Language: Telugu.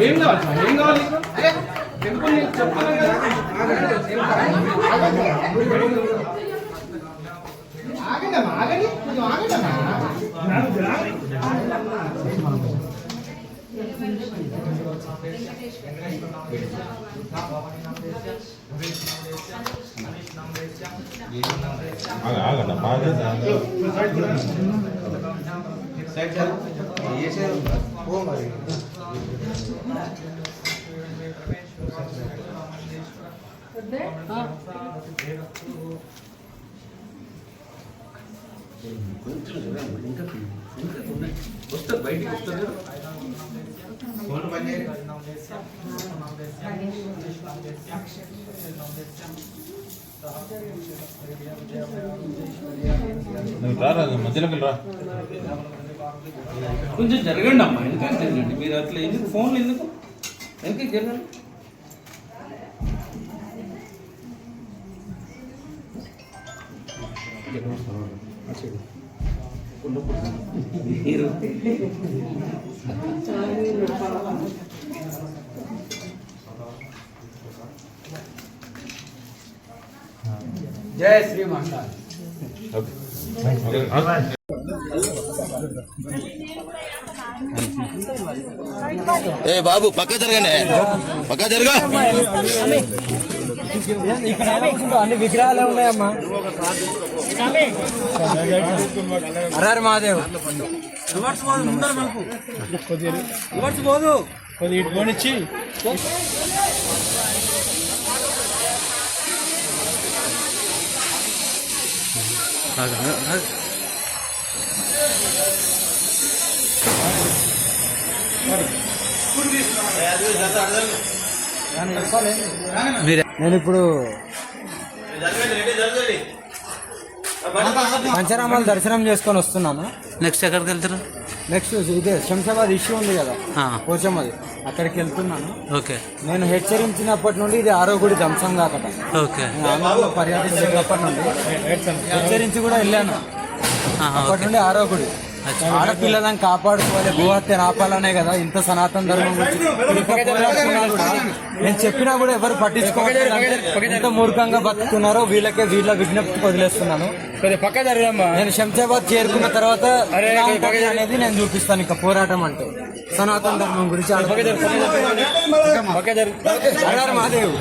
ఏం కావాలి ఏం కావాలి ఎందుకు నీకు చెప్తాను ఆగండమ్మా ఆగండి కొంచెం ఆగండమ్మా ఆగండి. బాగా వస్తారు బయటికి పని నువ్వు రారా మధ్యలోకి రా. కొంచెం జరగండి అమ్మా ఎందుకంటే జరగండి? మీరు అట్లా ఎందుకు ఫోన్లు ఎందుకు? ఎందుకు జరగండి మీరు జయ శ్రీమంత ఓకే ఓకే. ఏ బాబు పక్క జరగండి పక్క జరగా అన్ని విగ్రహాలే ఉన్నాయమ్మా హరారు మహాదేవ్ పోదు. కొద్దిగా ఇటు పోనిచ్చి. నేను ఇప్పుడు పంచరామాలు దర్శనం చేసుకొని వస్తున్నాను నెక్స్ట్ ఎక్కడికి వెళ్తారు? నెక్స్ట్ ఇదే శంషాబాద్ ఇష్యూ ఉంది కదా. ఆ, పోచమ్మది. అక్కడికి వెళ్తున్నాను. ఓకే. నేను హెచ్చరించినప్పటి నుండి ఇది ఆరో గుడి ధ్వంసం కాకట. ఓకే. పర్యటించినప్పటి నుండి హెచ్చరించి కూడా వెళ్ళాను. అప్పటి నుండి ఆరో గుడి ఆడపిల్లలను కాపాడుకోవాలి. భూహత్య ఆపాలనే కదా. ఇంత సనాతన ధర్మం నేను చెప్పినా కూడా ఎవరు పట్టించుకోవట్లేదు. అంటే ఎంత మూర్ఖంగా బతుకుతున్నారో వీళ్ళకే వీళ్ళ విజ్ఞప్తికి వదిలేస్తున్నాను. నేను శంషాబాద్ చేరుకున్న తర్వాత అనేది నేను చూపిస్తాను ఇంకా పోరాటం అంటే. సనాతన ధర్మం గురించి మహాదేవ్.